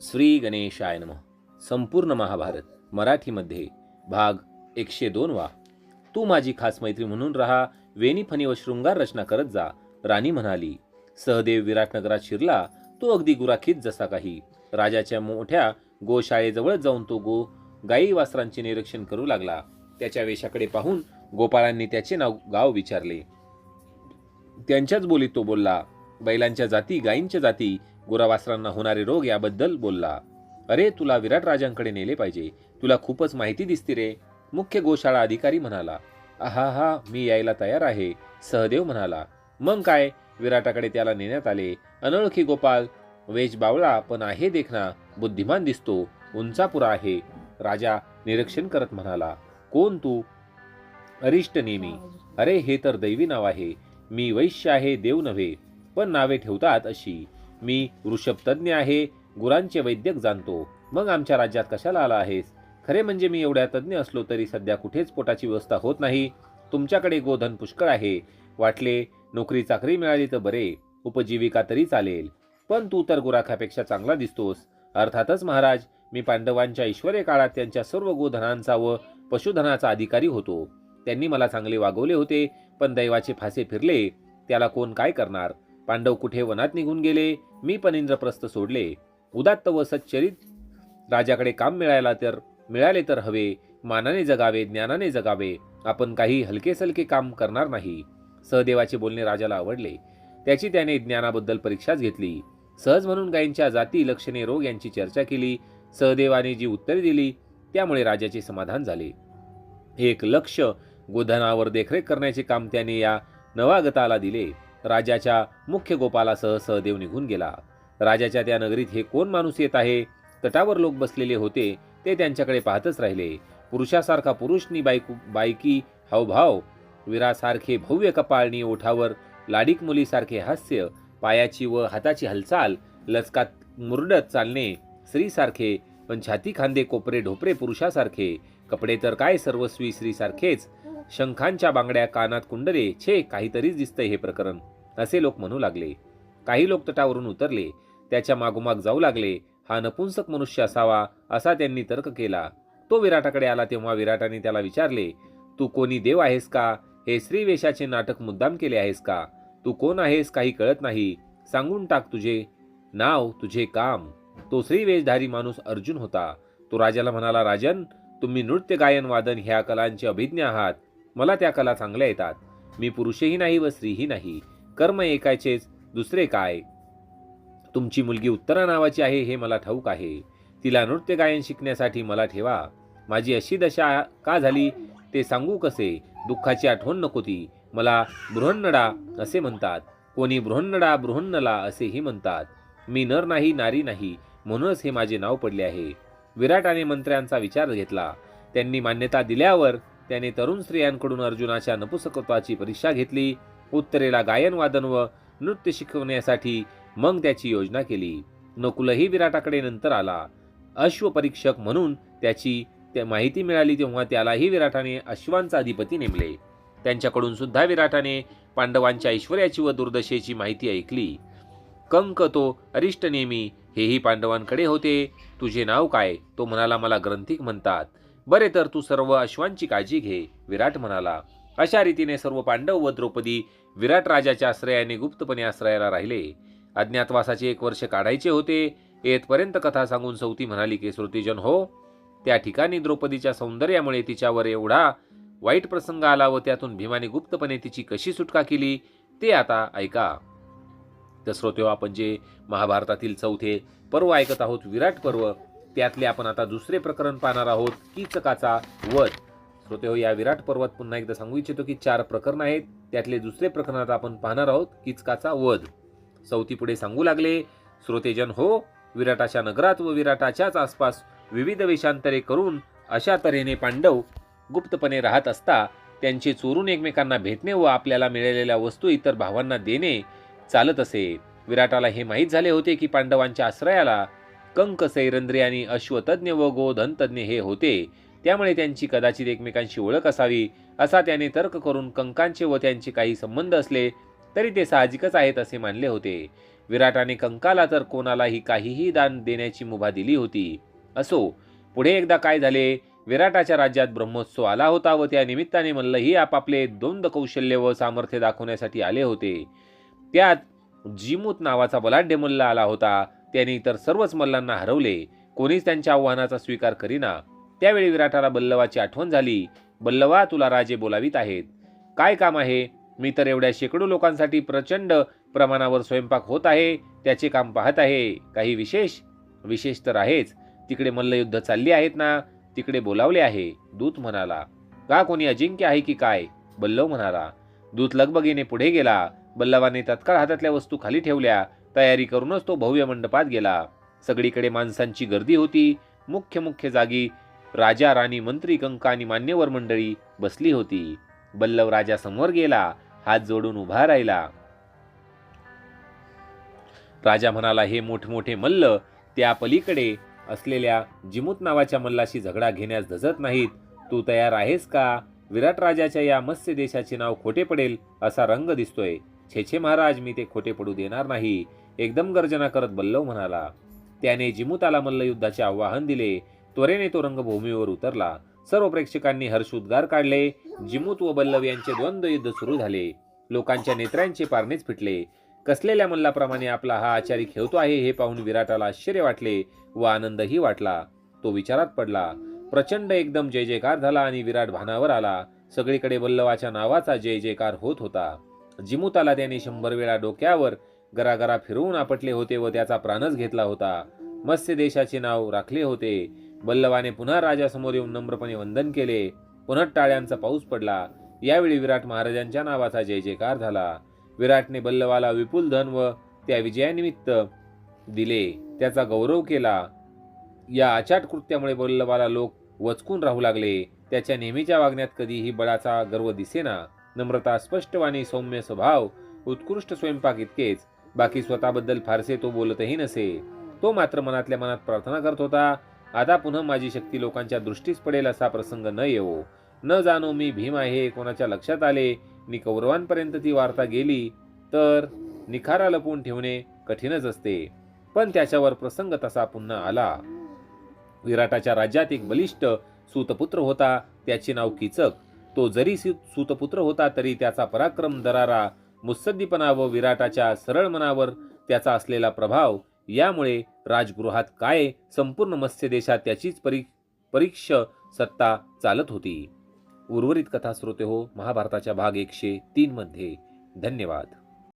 श्री गणेशाय नम. संपूर्ण महाभारत मराठीमध्ये भाग एकशे दोन वा. तू माझी खास मैत्री म्हणून राहा वेणी फणी व शृंगार रचना करत जा राणी म्हणाली. सहदेव विराटनगरात शिरला तो अगदी गुराखीत जसा काही. राजाच्या मोठ्या गोशाळेजवळ जाऊन तो गो गाई वासरांचे निरीक्षण करू लागला. त्याच्या वेशाकडे पाहून गोपाळांनी त्याचे नाव गाव विचारले. त्यांच्याच बोलीत तो बोलला. बैलांच्या जाती गायींच्या जाती गुरावासरांना होणारे रोग याबद्दल बोलला. अरे तुला विराट राजांकडे नेले पाहिजे. तुला खूपच माहिती दिसते रे मुख्य गोशाळा अधिकारी म्हणाला. आहा हा मी यायला तयार आहे सहदेव म्हणाला. मग काय? विराटाकडे त्याला नेण्यात आले. अनोळखी गोपाल वेश बावळा पण आहे देखना. बुद्धिमान दिसतो. उंचापुरा आहे. राजा निरीक्षण करत म्हणाला. कोण तू? अरिष्ट नेमी अरे हे तर दैवी नाव आहे. मी वैश्य आहे देव नव्हे. पण नावे ठेवतात अशी. मी वृषभतज्ञ आहे गुरांचे वैद्यक जाणतो. मग आमच्या राज्यात कशाला आला आहेस? खरे म्हणजे मी एवढ्या तज्ज्ञ असलो तरी सध्या कुठेच पोटाची व्यवस्था होत नाही. तुमच्याकडे गोधन पुष्कळ आहे. वाटले नोकरी चाकरी मिळाली तर बरे उपजीविका तरी चालेल. पण तू तर गुराखापेक्षा चांगला दिसतोस. अर्थातच महाराज मी पांडवांच्या ऐश्वर्य काळात त्यांच्या सर्व गोधनांचा व पशुधनाचा अधिकारी होतो. त्यांनी मला चांगले वागवले होते पण दैवाचे फासे फिरले. त्याला कोण काय करणार? पांडव कुठे वनात निघून गेले मी पण इंद्रप्रस्थ सोडले. उदात्त व सच्चरित राजाकडे काम मिळायला तर मिळाले तर हवे मानाने जगावे ज्ञानाने जगावे आपण काही हलके सलके काम करणार नाही. सहदेवाचे बोलणे राजाला आवडले. त्याची त्याने ज्ञानाबद्दल परीक्षाच घेतली. सहज म्हणून गायींच्या जाती लक्षणे रोग यांची चर्चा केली. सहदेवाने जी उत्तरे दिली त्यामुळे राजाचे समाधान झाले. एक लक्ष गोधनावर देखरेख करण्याचे काम त्याने या नवागताला दिले. राजाच्या मुख्य गोपालासह सहदेव निघून गेला. राजाच्या त्या नगरीत हे कोण माणूस येत आहे? तटावर लोक बसलेले होते ते त्यांच्याकडे पाहतच राहिले. पुरुषासारखा पुरुषनी बायकू बायकी हावभाव वीरासारखे भव्य कपाळणी ओठावर लाडिक मुलीसारखे हास्य पायाची व हाताची हालचाल लचकात मुरडत चालणे स्त्रीसारखे पण छाती खांदे कोपरे ढोपरे पुरुषासारखे. कपडे तर काय सर्वस्वी स्त्रीसारखेच? शंखांच्या बांगड्या कानात कुंडले छे काहीतरीच दिसतंय हे प्रकरण. असे लोक म्हणू लागले. काही लोक तटावरून उतरले. त्याच्या मागोमाग जाऊ लागले. हा नपुंसक मनुष्य असावा असा त्यांनी तर्क केला. तो विराटाकडे आला तेव्हा विराटाने त्याला विचारले तू कोणी देव आहेस का? हे श्रीवेशाचे नाटक मुद्दाम केले आहेस का? तू कोण आहेस काही कळत नाही. सांगून टाक तुझे. नाव तुझे काम. तो श्रीवेशधारी माणूस अर्जुन होता. तो राजाला म्हणाला राजन तुम्ही नृत्य गायन वादन ह्या कलांचे अभिज्ञ आहात. मला त्या कला चांगल्या येतात. मी पुरुषही नाही व स्त्रीही नाही. कर्म एकाचेच दुसरे काय? तुमची मुलगी उत्तरा नावाची आहे हे मला ठाऊक आहे. तिला नृत्य गायन शिकण्यासाठी मला ठेवा. माझी अशी दशा का झाली? ते सांगू कसे? दुःखाची आठवण नको ती. मला बृहन्नडा असे म्हणतात. कोणी बृहन्नडा बृहन्नला असेही म्हणतात. मी नर नाही नारी नाही म्हणूनच हे माझे नाव पडले आहे. विराटाने मंत्र्यांचा विचार घेतला. त्यांनी मान्यता दिल्यावर त्याने तरुण स्त्रियांकडून अर्जुनाच्या नपुसकत्वाची परीक्षा घेतली. उत्तरेला गायनवादन व नृत्य शिकवण्यासाठी मग त्याची योजना केली. नकुलही विराटाकडे नंतर आला. अश्वपरीक्षक म्हणून त्याची त्या माहिती मिळाली तेव्हा त्यालाही विराटाने अश्वांचा अधिपती नेमले. त्यांच्याकडून सुद्धा विराटाने पांडवांच्या ऐश्वर्याची व दुर्दशेची माहिती ऐकली. कंक तो अरिष्ट नेमी हेही पांडवांकडे होते. तुझे नाव काय? तो म्हणाला मला ग्रंथिक म्हणतात. बरे तर तू सर्व अश्वांची काळजी घे विराट म्हणाला. अशा रीतीने सर्व पांडव व द्रौपदी विराट राजाच्या आश्रयाने गुप्तपणे आश्रयाला राहिले. अज्ञातवासाचे एक वर्ष काढायचे होते. येथपर्यंत कथा सांगून सौती म्हणाली की श्रुतीजन हो. त्या ठिकाणी द्रौपदीच्या सौंदर्यामुळे तिच्यावर एवढा वाईट प्रसंग आला व त्यातून भीमाने गुप्तपणे तिची कशी सुटका केली ते आता ऐका. तर श्रोते आपण जे महाभारतातील चौथे पर्व ऐकत आहोत विराट पर्व त्यातले आपण आता दुसरे प्रकरण पाहणार आहोत कीचकाचा वध. श्रोते हो या विराट पर्वात पुन्हा एकदा सांगू इच्छितो की चार प्रकरण आहेत. त्यातले दुसरे प्रकरणात आपण पाहणार आहोत किचकाचा वध. सौती पुढे सांगू लागले श्रोतेजन हो विराटाच्या नगरात व विराटाच्याच आसपास विविध वेशांतरे करून अशा तऱ्हेने पांडव गुप्तपणे राहत असता त्यांचे चोरून एकमेकांना भेटणे व आपल्याला मिळालेल्या वस्तू इतर भावांना देणे चालत असे. विराटाला हे माहीत झाले होते की पांडवांच्या आश्रयाला कंक सैरंद्री आणि अश्वतज्ञ व गोधनतज्ञ हे होते. त्यामुळे त्यांची कदाचित एकमेकांशी ओळख असावी असा त्याने तर्क करून कंकांचे व त्यांचे काही संबंध असले तरी ते साहजिकच आहेत असे मानले होते. विराटाने कंकाला तर कोणालाही काहीही दान देण्याची मुभा दिली होती. असो पुढे एकदा काय झाले? विराटाच्या राज्यात ब्रह्मोत्सव आला होता व त्या निमित्ताने मल्लही आपापले द्वंद कौशल्य व सामर्थ्य दाखवण्यासाठी आले होते. त्यात जिमूत नावाचा बलाढ्य मल्ल आला होता. त्याने इतर सर्वच मल्लांना हरवले. कोणीच त्यांच्या आव्हानाचा स्वीकार करीना. त्यावेळी विराटाला बल्लवाची आठवण झाली. बल्लवा तुला राजे बोलावीत आहेत. काय काम आहे? मी तर एवढ्या शेकडो लोकांसाठी प्रचंड प्रमाणावर स्वयंपाक होत आहे. त्याचे काम पाहत आहे. काही विशेष? विशेष तर आहेच. तिकडे मल्लयुद्ध चालली आहेत ना? तिकडे बोलावले आहे. दूत म्हणाला का कोणी अजिंक्य आहे की काय? बल्लव म्हणाला दूत लगबगीने पुढे गेला. बल्लवाने तत्काळ हातातल्या वस्तू खाली ठेवल्या. तयारी करूनच तो भव्य मंडपात गेला. सगळीकडे माणसांची गर्दी होती. मुख्य मुख्य जागी राजा राणी मंत्री कंक आणि मान्यवर मंडळी बसली होती. बल्लव राजा समोर गेला हात जोडून उभा राहिला. राजा म्हणाला हे मोठमोठे मल्ल त्या पलीकडे असलेल्या जिमूत नावाच्या मल्लाशी झगडा घेण्यास धजत नाहीत. तू तयार आहेस का? विराट राजाच्या या मत्स्य देशाचे नाव खोटे पडेल असा रंग दिसतोय. छेछे महाराज मी ते खोटे पडू देणार नाही. एकदम गर्जना करत बल्लव म्हणाला. त्याने जिमुताला मल्लयुद्धाचे आवाहन दिले. त्वरेने तो रंगभूमीवर उतरला. सर्व प्रेक्षकांनी हर्षोद्गार काढले. जिमूत व बल्लव यांचे द्वंद्व युद्ध सुरू झाले. लोकांच्या नेत्रांचे पारणेच फिटले. कसलेल्या मल्लाप्रमाणे आपला हा आचारी खेळतो आहे हे पाहून विराटाला आश्चर्य वाटले व आनंदही वाटला. तो विचारात पडला. प्रचंड एकदम जय जयकार झाला आणि विराट भानावर आला. सगळीकडे बल्लवाच्या नावाचा जय जयकार होत होता. जिमुताला त्याने शंभर वेळा डोक्यावर गरागरा फिरवून आपटले होते व त्याचा प्राणच घेतला होता. मत्स्य देशाचे नाव राखले होते. बल्लवाने पुन्हा राजासमोर येऊन नम्रपणे वंदन केले. पुन्हा टाळ्यांचा पाऊस पडला. यावेळी विराट महाराजांच्या नावाचा जय जयकार झाला. विराटने बल्लवाला विपुल धन व त्या विजयानिमित्त दिले. त्याचा गौरव केला. या अचाट कृत्यामुळे बल्लवाला लोक वचकून राहू लागले. त्याच्या नेहमीच्या वागण्यात कधीही बळाचा गर्व दिसेना. नम्रता स्पष्टवाणी सौम्य स्वभाव उत्कृष्ट स्वयंपाक इतकेच. बाकी स्वतःबद्दल फारसे तो बोलतही नसे. तो मात्र मनातल्या मनात प्रार्थना करत होता. आता पुन्हा माझी शक्ती लोकांच्या दृष्टीस पडेल असा प्रसंग न येवो. न जाणो मी भीम आहे कोणाच्या लक्षात आले नि कौरवांपर्यंत ती वार्ता गेली तर निखारा लपवून ठेवणे कठीणच असते. पण त्याच्यावर प्रसंग तसा पुन्हा आला. विराटाच्या राज्यात एक बलिष्ठ सूतपुत्र होता त्याचे नाव किचक. तो जरी सूतपुत्र होता तरी त्याचा पराक्रम दरारा मुत्सद्दीपणा व विराटाच्या सरळ मनावर त्याचा असलेला प्रभाव यामुळे राजगृहात काय संपूर्ण मत्स्य देशात त्याचीच परी परीक्ष सत्ता चालत होती. उर्वरित कथा श्रोते हो महाभारताच्या भाग एकशे तीनमध्ये धन्यवाद.